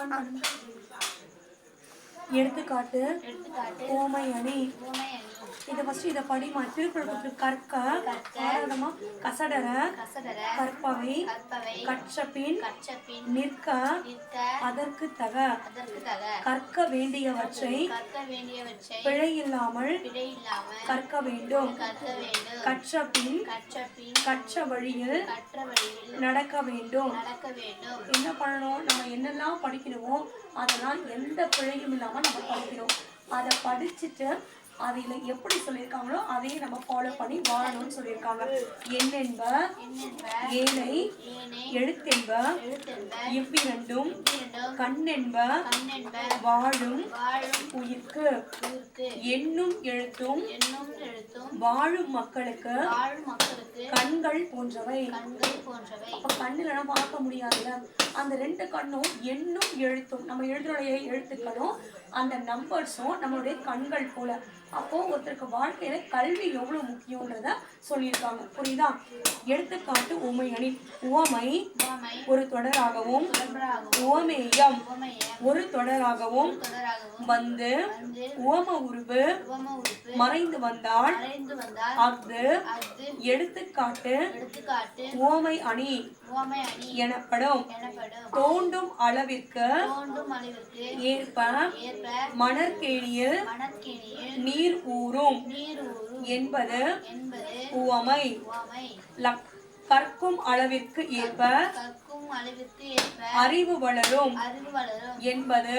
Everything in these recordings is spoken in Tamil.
ஆன் பண்ணுங்க. எடுத்துக்காட்டு ஓமை அணி இதை ஃபர்ஸ்ட் இதை படிமா திருக்குறளுக்கு கற்க. ஆராதமா கசடர கற்பவை கற்றபின் நிற்க அதற்கு தக. கற்க வேண்டியவற்றை பிழை இல்லாமல் கற்க வேண்டும். கற்றபின் கற்ற வழியில் நடக்க வேண்டும். என்ன பண்ணணும்? நம்ம என்னெல்லாம் படிக்கணுமோ அதெல்லாம் எந்த பிழையும் இல்லாமல் நம்ம படிக்கிறோம். அதை படிச்சுட்டு அதில் எப்படி சொல்லியிருக்காங்களோ அதையே நம்ம ஃபாலோ பண்ணி வாழணும்னு சொல்லியிருக்காங்க. எண்ணென்ப என்னென்ப ஏனை எழுத்தென்ப இவ்விரண்டும் கண்ணென்ப வாழும் உயிர்க்கு. எண்ணும் எழுத்தும் என்னும் எழுத்தும் வாழும் மக்களுக்கு கண்கள் போன்றவை. கண்கள் போன்றவை அப்ப கண்ணுல பார்க்க முடியாதுல்ல? அந்த ரெண்டு கண்ணும் எண்ணும் எழுத்தும் நம்ம எழுதுடைய எழுத்துக்களும் அந்த நம்பர்ஸும் நம்மளுடைய கண்கள் போல. அப்போ ஒருத்தருக்கு வாழ்க்கையில கல்வி எவ்வளவு முக்கியன்றத சொல்லியிருக்காங்க. புரியுதா? எடுத்துக்காட்டு உமையணி உவமை உவமை ஒரு தொடராகவும் உவமேயம் ஒரு தொடராகவும் வந்து உவம உருவு மறைந்து வந்தால் அஃது அது எடுத்துக்காட்டு உவமை அணி அணி எனப்படும். தோண்டும் அளவிற்கு ஏற்ப மணற்கேணியில் நீர் ஊறும் என்பது உவமை. கற்கும் அளவிற்கு ஏற்ப அறிவு வளரும் என்பது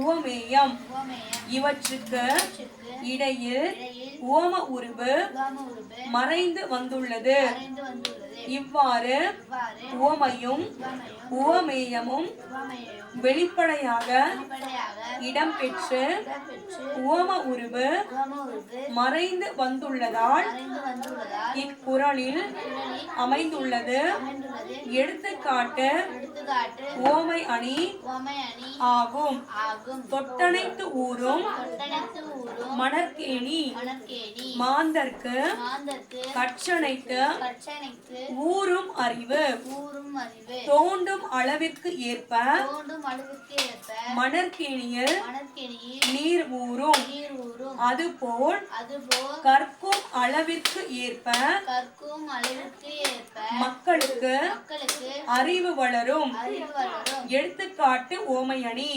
உவமேயம். இவற்றுக்கு இடையில் உவம உருவு மறைந்து வந்துள்ளது. இவ்வாறு உவமையும் உவமையும் உவமேயமும் உவமையும் வெளிப்படையாக இடம்பெற்று உவம உருவு மறைந்து வந்துள்ளதால் மறைந்து வந்துள்ளதால் இக்குறளில் குரலில் அமைந்துள்ளது. அமைந்துள்ளது. எடுத்துக்காட்டு ஓமை அணி ஆகும். தொட்டனைத்து ஊரும் மணற்கேணி மாந்தர்க்கு கற்றனைத்து ஊரும் அறிவு தோண்டும் அளவிற்கு ஏற்ப மணற்கேணியில் நீர் ஊறும். அதுபோல் அதுபோல் கற்கும் அளவிற்கு ஏற்ப கற்கும் அளவிற்கு ஏற்ப மக்களுக்கு அறிவு வளரும். எடுத்துக்காட்டு ஓமையணி.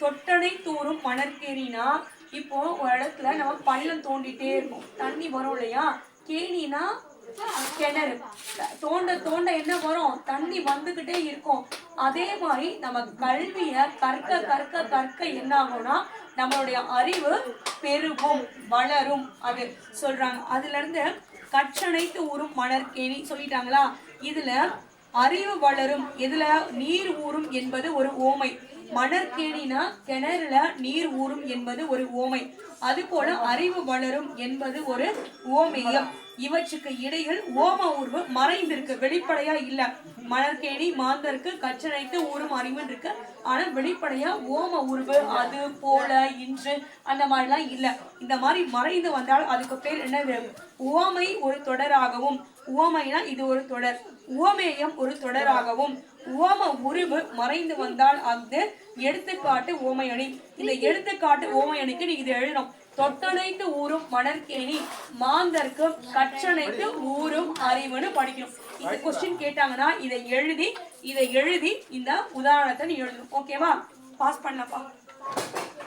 தொட்டனை தூரும் மணற்கேணினா இப்போ ஒரு இடத்துல நம்ம பள்ளம் தோண்டிட்டே இருக்கும். தண்ணி வரும் இல்லையா? கேணினா கிணறு. தோண்ட தோண்ட என்ன வரும்? தண்ணி வந்துகிட்டே இருக்கும். அதே மாதிரி நம்ம கல்விய கற்க கற்க கற்க என்ன ஆகும்னா நம்மளுடைய அறிவு பெருகும் வளரும். அது சொல்றாங்க. அதுல இருந்து கற்றணைத்து ஊறும் மணற்கேணி சொல்லிட்டாங்களா? இதுல அறிவு வளரும் இதுல நீர் ஊறும் என்பது ஒரு ஓமை. மணற்கேணினா கிணறுல நீர் ஊறும் என்பது ஒரு ஓமை. அதுபோல அறிவு வளரும் என்பது ஒரு ஓமேயம். இவற்றுக்கு இடையில் ஓம உருவு மறைந்திருக்கு வெளிப்படையா இல்ல. மலர்கேணி மாந்தருக்கு கற்றணைக்கு ஊறும் அறிவு இருக்கு. ஆனா வெளிப்படையா ஓம உருவு அது போல இன்று அந்த மாதிரிலாம் இல்ல. இந்த மாதிரி மறைந்து வந்தால் அதுக்கு பேர் என்ன? உவமை ஒரு தொடராகவும் உவமைனா இது ஒரு தொடர் உவமேயம் ஒரு தொடராகவும். உவம உருவு மறைந்து வந்தால் அது எடுத்துக்காட்டு ஓமையணி. இந்த எடுத்துக்காட்டு ஓமையணிக்கு நீ இதை எழுதணும். தொட்டனைத்து ஊரும் மணற்கேணி மாந்தருக்கு கற்றனைத்து ஊரும் அறிவுன்னு படிக்கணும். இந்த கொஸ்டின் கேட்டாங்கன்னா இதை எழுதி இதை எழுதி இந்த உதாரணத்தை நீ எழுதணும். ஓகேவா பாஸ் பண்ணலாம்ப்பா.